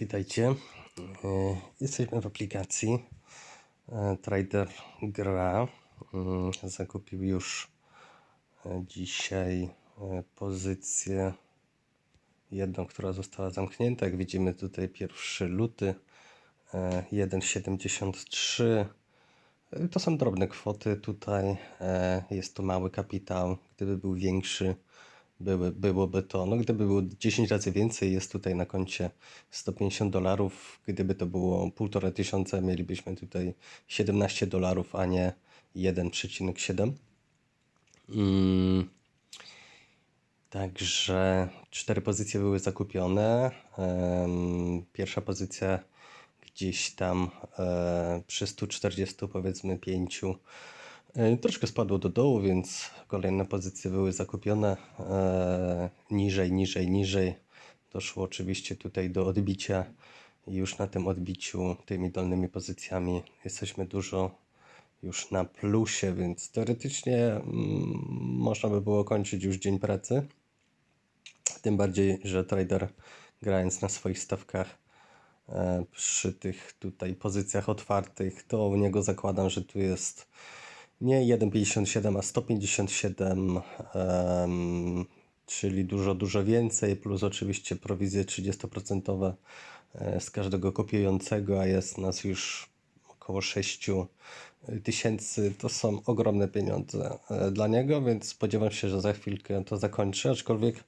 Witajcie. E, Jesteśmy w aplikacji. E, Trader gra. Mm, Zakupił już e, dzisiaj e, pozycję jedną, która została zamknięta. Jak widzimy tutaj 1 luty e, 1,73. E, To są drobne kwoty tutaj. e, Jest to mały kapitał. Gdyby był większy, były, byłoby to, no gdyby było 10 razy więcej, jest tutaj na koncie 150 dolarów. Gdyby to było 1,5 tysiąca, mielibyśmy tutaj 17 dolarów, a nie 1,7. Mm. Także cztery pozycje były zakupione. Pierwsza pozycja gdzieś tam e, przy 140 powiedzmy 5 e, troszkę spadło do dołu, więc kolejne pozycje były zakupione e, niżej, niżej, niżej. Doszło oczywiście tutaj do odbicia i już na tym odbiciu tymi dolnymi pozycjami jesteśmy dużo już na plusie, więc teoretycznie mm, można by było kończyć już dzień pracy. Tym bardziej, że trader grając na swoich stawkach e, przy tych tutaj pozycjach otwartych, to u niego zakładam, że tu jest nie 1,57, a 157, em, czyli dużo, dużo więcej, plus oczywiście prowizje 30% e, z każdego kopiującego, a jest nas już około 6 tysięcy. To są ogromne pieniądze e, dla niego, więc spodziewam się, że za chwilkę to zakończy, aczkolwiek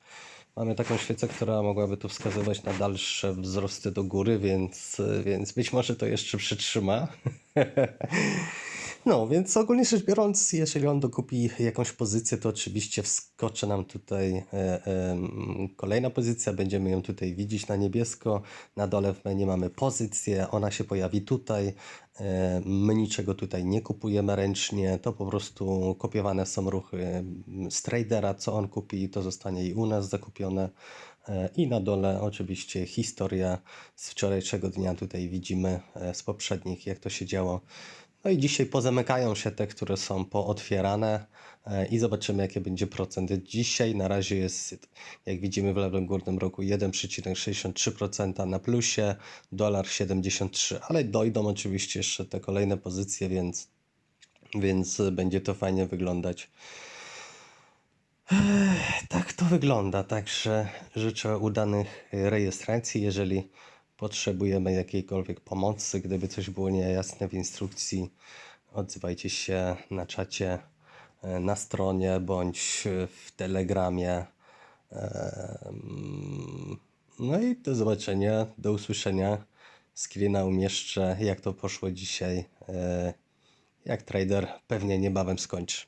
mamy taką świecę, która mogłaby tu wskazywać na dalsze wzrosty do góry, więc, więc być może to jeszcze przytrzyma. No, więc ogólnie rzecz biorąc, jeżeli on dokupi jakąś pozycję, to oczywiście wskoczy nam tutaj e, em, kolejna pozycja, będziemy ją tutaj widzieć na niebiesko. Na dole w menu mamy pozycję, ona się pojawi tutaj. E, My niczego tutaj nie kupujemy ręcznie, to po prostu kopiowane są ruchy z tradera, co on kupi, to zostanie i u nas zakupione. E, I na dole oczywiście historia z wczorajszego dnia tutaj widzimy e, z poprzednich, jak to się działo. No i dzisiaj pozamykają się te, które są pootwierane e, i zobaczymy, jaki będzie procent. Dzisiaj na razie jest, jak widzimy w lewym górnym rogu, 1,63% na plusie, dolar 73, ale dojdą oczywiście jeszcze te kolejne pozycje, więc, więc będzie to fajnie wyglądać. Tak to wygląda, także życzę udanych rejestracji. Jeżeli potrzebujemy jakiejkolwiek pomocy, gdyby coś było niejasne w instrukcji, odzywajcie się na czacie, e, na stronie bądź w telegramie. No i do zobaczenia, do usłyszenia. Screena umieszczę, jak to poszło dzisiaj. e, Jak trader pewnie niebawem skończy.